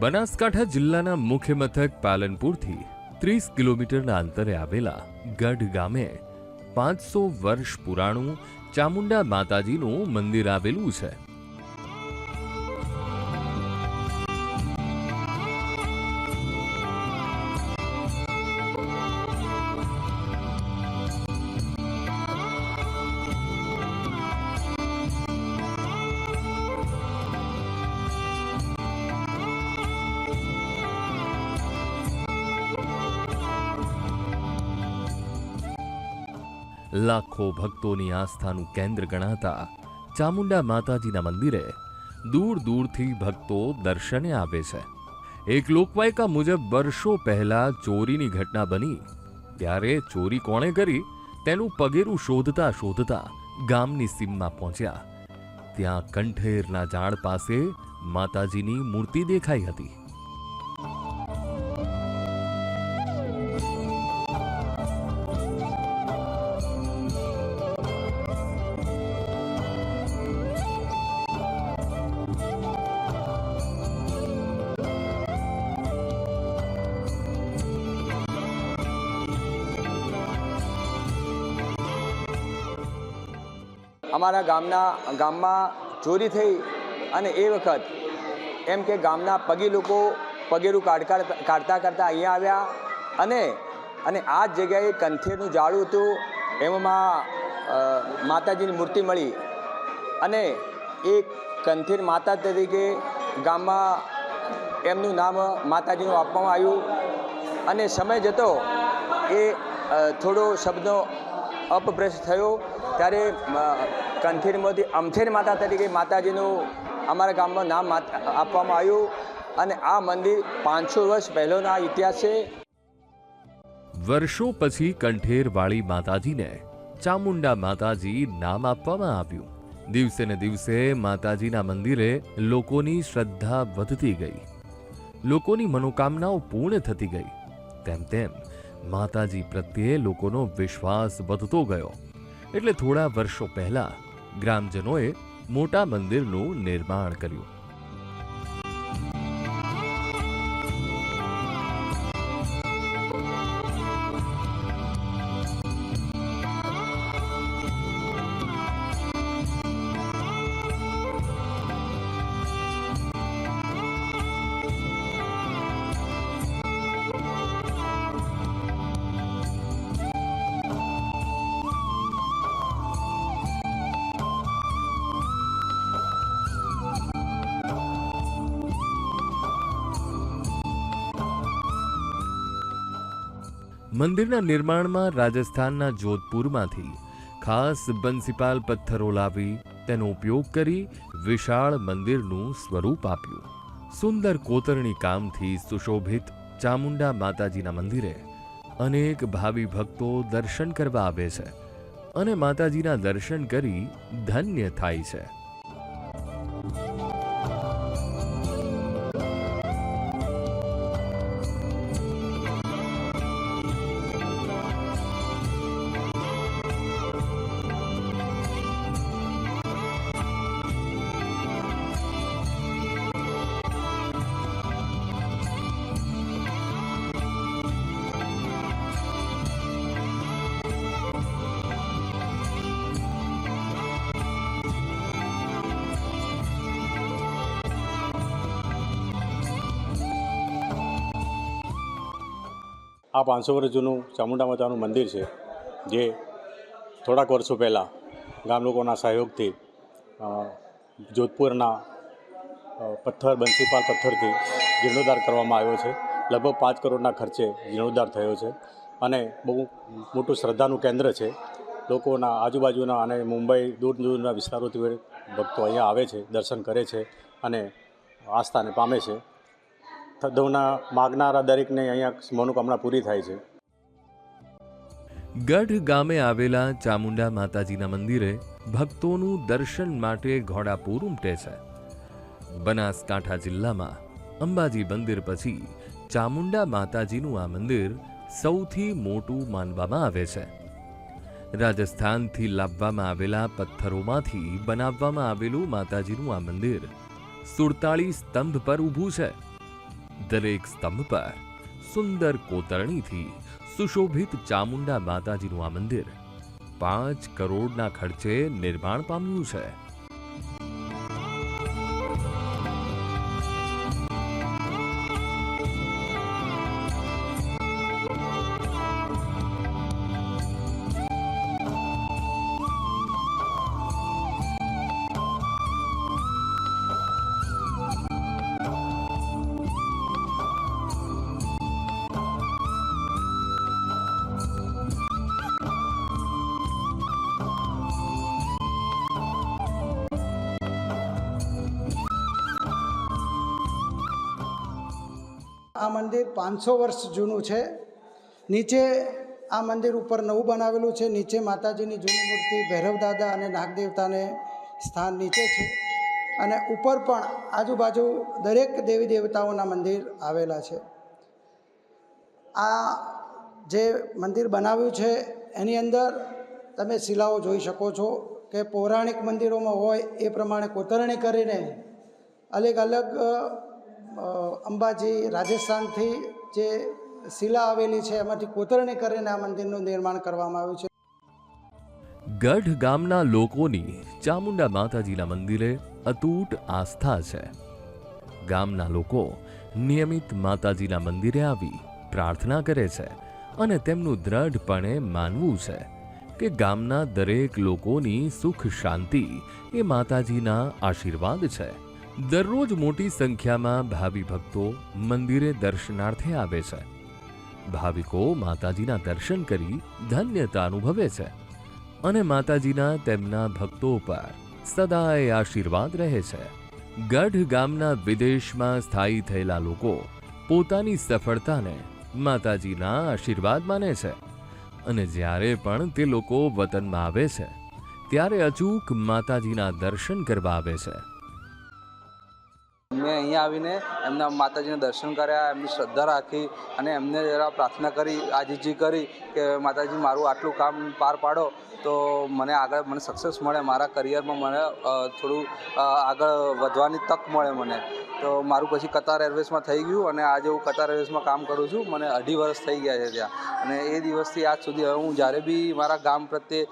બનાસકાંઠા જિલ્લાના મુખ્ય મથક પાલનપુરથી ત્રીસ કિલોમીટરના અંતરે આવેલા ગઢ ગામે પાંચસો વર્ષ પુરાણું ચામુંડા માતાજીનું મંદિર આવેલું છે. લાખો ભક્તોની આસ્થાનું કેન્દ્ર ગણાતા ચામુંડા માતાજીના મંદિરે દૂર દૂરથી ભક્તો દર્શને આવે છે. એક લોકવાયકા મુજબ વર્ષો પહેલા ચોરીની ઘટના બની. ત્યારે ચોરી કોણે કરી? તેનું પગેરું શોધતા શોધતા ગામની સીમમાં પહોંચ્યા. ત્યાં કંઠેરના ઝાડ પાસે માતાજીની મૂર્તિ દેખાઈ હતી. અમારા ગામના, ગામમાં ચોરી થઈ અને એ વખત એમ કે ગામના પગી લોકો પગેરું કાઢ કાઢ- કાઢતા કરતાં અહીંયા આવ્યા અને અને આ જગ્યાએ કંથેરનું ઝાડું હતું, એમાં માતાજીની મૂર્તિ મળી અને એ કંથેર માતા તરીકે ગામમાં એમનું નામ માતાજીનું આપવામાં આવ્યું અને સમય જતો એ થોડો શબ્દનો અપભ્રંશ થયો. ત્યારે કંથીરમાંથી અમથેર માતા તરીકે માતાજીનું અમારા ગામમાં નામ આપવામાં આવ્યું. અને આ મંદિર પાંચસો વર્ષ પહેલોનો આ ઇતિહાસ છે. વર્ષો પછી કંઠેરવાળી માતાજીને ચામુંડા માતાજી નામ આપવામાં આવ્યું. દિવસે ને દિવસે માતાજીના મંદિરે લોકોની શ્રદ્ધા વધતી ગઈ. લોકોની મનોકામનાઓ પૂર્ણ થતી ગઈ. તેમ તેમ માતાજી પ્રત્યે લોકોનો વિશ્વાસ વધતો ગયો. એટલે થોડા વર્ષો પહેલા ગ્રામજનોએ મોટા મંદિરનું નિર્માણ કર્યું. મંદિરના નિર્માણમાં રાજસ્થાનના જોધપુરમાંથી ખાસ બંસીપાલ પથ્થરો લાવી તેનો ઉપયોગ કરી વિશાળ મંદિરનું સ્વરૂપ આપ્યું. સુંદર કોતરણી કામથી સુશોભિત ચામુંડા માતાજીના મંદિરે અનેક ભાવિ ભક્તો દર્શન કરવા આવે છે અને માતાજીના દર્શન કરી ધન્ય થાય છે. આ પાંચસો વર્ષ જૂનું ચામુંડા માતાનું મંદિર છે, જે થોડાક વર્ષો પહેલાં ગામ લોકોના સહયોગથી જોધપુરના પથ્થર, બંસીપાલ પથ્થરથી જીર્ણોદ્ધાર કરવામાં આવ્યો છે. લગભગ પાંચ કરોડના ખર્ચે જીર્ણોદ્ધાર થયો છે અને બહુ મોટું શ્રદ્ધાનું કેન્દ્ર છે. લોકોના આજુબાજુના અને મુંબઈ દૂર દૂરના વિસ્તારોથી ભક્તો અહીંયા આવે છે, દર્શન કરે છે અને આસ્થાને પામે છે. થદવના માગનારા દરેકને અહીંયા મનોકામના પૂરી થાય છે. ગઢ ગામે આવેલા ચામુંડા માતાજીના મંદિરે ભક્તોનું દર્શન માટે ઘોડાપૂર ઉમટે છે. બનાસકાંઠા જિલ્લામાં અંબાજી મંદિર પછી ચામુંડા માતાજીનું આ મંદિર સૌથી મોટું માનવામાં આવે છે. રાજસ્થાનથી લાવવામાં આવેલા પથ્થરોમાંથી બનાવવામાં આવેલું માતાજીનું આ મંદિર સુડતાળીસ સ્તંભ પર ઊભું છે. દરેક સ્તંભ પર સુંદર કોતરણીથી સુશોભિત ચામુંડા માતાજીનું આ મંદિર પાંચ કરોડના ખર્ચે નિર્માણ પામ્યું છે. આ મંદિર પાંચસો વર્ષ જૂનું છે. નીચે આ મંદિર ઉપર નવું બનાવેલું છે. નીચે માતાજીની જૂની મૂર્તિ, ભૈરવ દાદા અને નાગદેવતાને સ્થાન નીચે છે. અને ઉપર પણ આજુબાજુ દરેક દેવી દેવતાઓના મંદિર આવેલા છે. આ જે મંદિર બનાવ્યું છે, એની અંદર તમે શિલાઓ જોઈ શકો છો કે પૌરાણિક મંદિરોમાં હોય એ પ્રમાણે કોતરણી કરીને અલગ અલગ અંબાજી રાજસ્થાનથી જે શિલા આવેલી છે, એમાંથી કોતરણી કરીને આ મંદિરનું નિર્માણ કરવામાં આવ્યું છે. ગઢ ગામના લોકોની ચામુંડા માતાજીના મંદિરે અતૂટ આસ્થા છે. ગામના લોકો નિયમિત માતાજીના મંદિરે આવી પ્રાર્થના કરે છે અને તેમનું દ્રઢપણે માનવું છે કે ગામના દરેક લોકોની સુખ શાંતિ એ માતાજીના આશીર્વાદ છે. દરરોજ મોટી સંખ્યામાં ભાવિ ભક્તો મંદિરે દર્શનાર્થે આવે છે. ભાવિકો માતાજીના દર્શન કરી ધન્યતા અનુભવે છે અને માતાજીના તેમના ભક્તો પર સદાય આશીર્વાદ રહે છે. ગઢ ગામના વિદેશમાં સ્થાયી થયેલા લોકો પોતાની સફળતાને માતાજીના આશીર્વાદ માને છે અને જ્યારે પણ તે લોકો વતનમાં આવે છે, ત્યારે અચૂક માતાજીના દર્શન કરવા આવે છે. મેં અહીંયા આવીને એમના માતાજીના દર્શન કર્યા, એમની શ્રદ્ધા રાખી અને એમને જરા પ્રાર્થના કરી, આજીજી કરી કે માતાજી મારું આટલું કામ પાર પાડો. તો મને આગળ મને સક્સેસ મળે, મારા કરિયરમાં મને થોડું આગળ વધવાની તક મળે મને. તો મારું પછી કતાર એરવેઝમાં થઈ ગયું અને આજે હું કતાર એરવેઝમાં કામ કરું છું. મને અઢી વર્ષ થઈ ગયા છે ત્યાં. અને એ દિવસથી આજ સુધી હવે હું જ્યારે બી મારા ગામ પ્રત્યે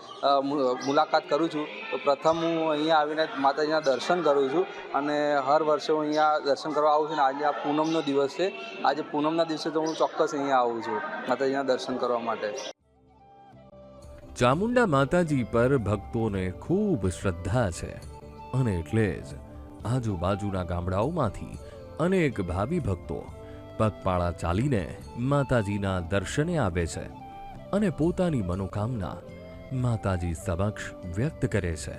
મુલાકાત કરું છું, તો પ્રથમ હું અહીંયા આવીને માતાજીના દર્શન કરું છું. અને હર વર્ષે હું અહીંયા દર્શન કરવા આવું છું ને આજે આ પૂનમનો દિવસ છે. આજે પૂનમના દિવસે તો હું ચોક્કસ અહીંયા આવું છું, માતાજીના દર્શન કરવા માટે. ચામુંડા માતાજી પર ભક્તોને ખૂબ શ્રદ્ધા છે. અને એટલે જ આજુબાજુના ગામડાઓમાંથી અનેક ભાવિ ભક્તો પગપાળા ચાલીને માતાજીના દર્શને આવે છે અને પોતાની મનોકામના માતાજી સમક્ષ વ્યક્ત કરે છે.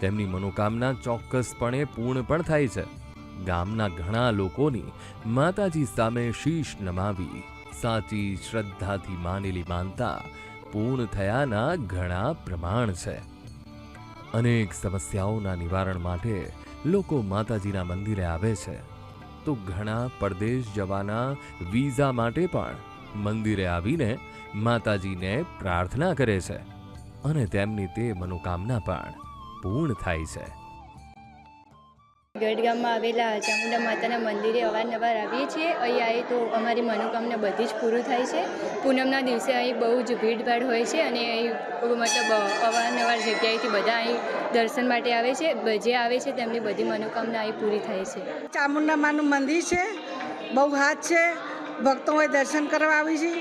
તેમની મનોકામના ચોક્કસપણે પૂર્ણ પણ થાય છે. ગામના ઘણા લોકોની માતાજી સામે શીશ નમાવી સાચી શ્રદ્ધાથી માનેલી માનતા પૂર્ણ થયાના ઘણા પ્રમાણ છે. અનેક સમસ્યાઓના નિવારણ માટે લોકો માતાજીના મંદિરે આવે છે. તો ઘણા પરદેશ જવાના વિઝા માટે પણ મંદિરે આવીને માતાજીને પ્રાર્થના કરે છે અને તેમની તે મનોકામના પણ પૂર્ણ થાય છે. ગઢ ગામમાં આવેલા ચામુંડા માતાના મંદિરે અવારનવાર આવીએ છીએ. અહીં આવીએ તો અમારી મનોકામના બધી જ પૂરું થાય છે. પૂનમના દિવસે અહીં બહુ જ ભીડભાડ હોય છે અને અહીં મતલબ અવારનવાર જગ્યાએથી બધા અહીં દર્શન માટે આવે છે. જે આવે છે તેમની બધી મનોકામના અહીં પૂરી થાય છે. ચામુંડા માનું મંદિર છે. બહુ હાથ છે. ભક્તો હોય દર્શન કરવા આવી છે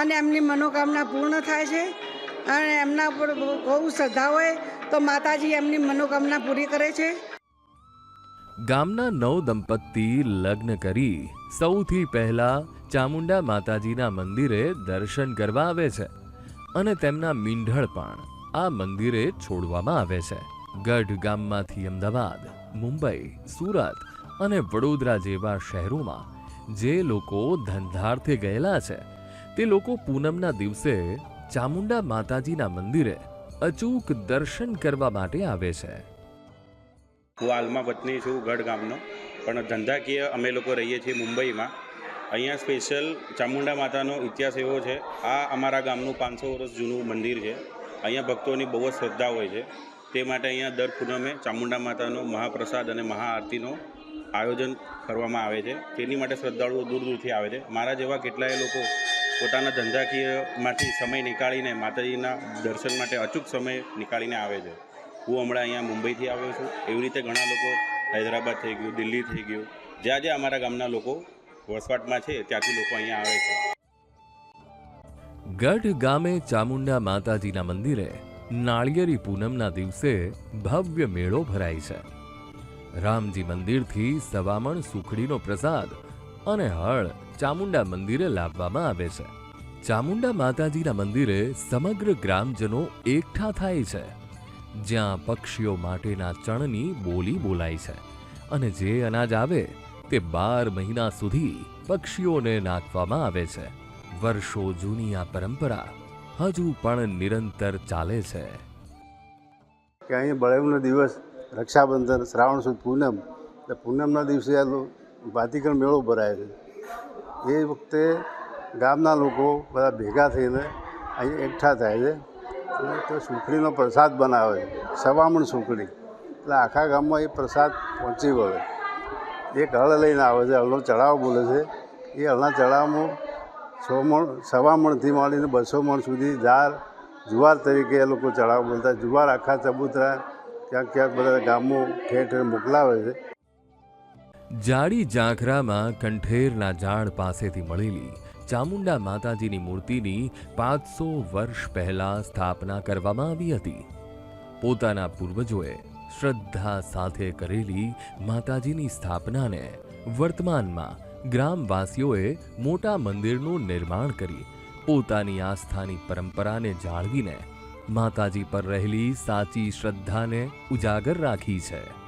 અને એમની મનોકામના પૂર્ણ થાય છે. અને એમના ઉપર બહુ શ્રદ્ધા હોય તો માતાજી એમની મનોકામના પૂરી કરે છે. ગામના નવ દંપતી લગ્ન કરી સૌથી પહેલા ચામુંડા માતાજીના મંદિરે દર્શન કરવા આવે છે અને તેમના મીંઢળ પણ આ મંદિરે છોડવામાં આવે છે. ગઢ ગામમાંથી અમદાવાદ, મુંબઈ, સુરત અને વડોદરા જેવા શહેરોમાં જે લોકો ધંધાર્થે ગયેલા છે, તે લોકો પૂનમના દિવસે ચામુંડા માતાજીના મંદિરે અચૂક દર્શન કરવા માટે આવે છે. હું હાલમાં વતની છું ગઢ ગામનો પણ ધંધાકીય અમે લોકો રહીએ છીએ મુંબઈમાં. અહીંયા સ્પેશિયલ ચામુંડા માતાનો ઇતિહાસ એવો છે, આ અમારા ગામનું પાંચસો વર્ષ જૂનું મંદિર છે. અહીંયા ભક્તોની બહુ જ શ્રદ્ધા હોય છે. તે માટે અહીંયા દર પૂનમે ચામુંડા માતાનો મહાપ્રસાદ અને મહાઆરતીનો આયોજન કરવામાં આવે છે. તેની માટે શ્રદ્ધાળુઓ દૂર દૂરથી આવે છે. મારા જેવા કેટલાય લોકો પોતાના ધંધાકીયમાંથી સમય નીકાળીને માતાજીના દર્શન માટે અચૂક સમય નીકાળીને આવે છે. હું હમણાં અહીંયા મુંબઈથી આવ્યો છું. એવી રીતે ઘણા લોકો હૈદરાબાદ થઈ ગયું, દિલ્હી થઈ ગયું. જ્યાં જ્યાં અમારા ગામના લોકો વસવાટમાં છે, ત્યાંથી લોકો અહીંયા આવે છે. ગઢ ગામે ચામુંડા માતાજીના મંદિરે નાળિયેરી પૂનમના દિવસે ભવ્ય મેળો ભરાય છે. રામજી મંદિરથી સવામણ સુખડીનો પ્રસાદ અને હળ ચામુંડા મંદિરે લાવવામાં આવે છે. ચામુંડા માતાજીના મંદિરે સમગ્ર ગ્રામજનો એકઠા થાય છે. જ્યાં પક્ષીઓ માટેના ચણની બોલી બોલાય છે અને જે અનાજ આવે તે બાર મહિના સુધી પક્ષીઓને નાખવામાં આવે છે. વર્ષો જૂની આ પરંપરા હજુ પણ નિરંતર ચાલે છે. કે અહીં બળેવનો દિવસ રક્ષાબંધન, શ્રાવણ સુદ, પૂનમ. એટલે પૂનમના દિવસે આ લો- મેળો ભરાય છે. એ વખતે ગામના લોકો બધા ભેગા થઈને અહીં એકઠા થાય છે. તે સુખડીનો પ્રસાદ બનાવે સવામણ સુખડી. એટલે આખા ગામમાં એ પ્રસાદ પહોંચી વળે એક હળ લઈને આવે છે, હળનો ચડાવ બોલે છે. એ હળના ચડાવમાં સો મણ સવા મણથી માંડીને બસો મણ સુધી જાર જુવાર તરીકે એ લોકો ચડાવ બોલતા જુવાર આખા ચબૂતરા ક્યાંક ક્યાંક બધા ગામો ઠેર ઠેર મોકલાવે છે. જાડી ઝાંખરામાં કંઠેરના ઝાડ પાસેથી મળેલી ચામુંડા માતાજીની મૂર્તિની પાંચસો વર્ષ પહેલા સ્થાપના કરવામાં આવી હતી. પોતાના પૂર્વજોએ શ્રદ્ધા સાથે કરેલી માતાજીની સ્થાપનાને વર્તમાનમાં ગ્રામવાસીઓએ મોટા મંદિરનું નિર્માણ કરી પોતાની આસ્થાની પરંપરાને જાળવીને માતાજી પર રહેલી સાચી શ્રદ્ધાને ઉજાગર રાખી છે.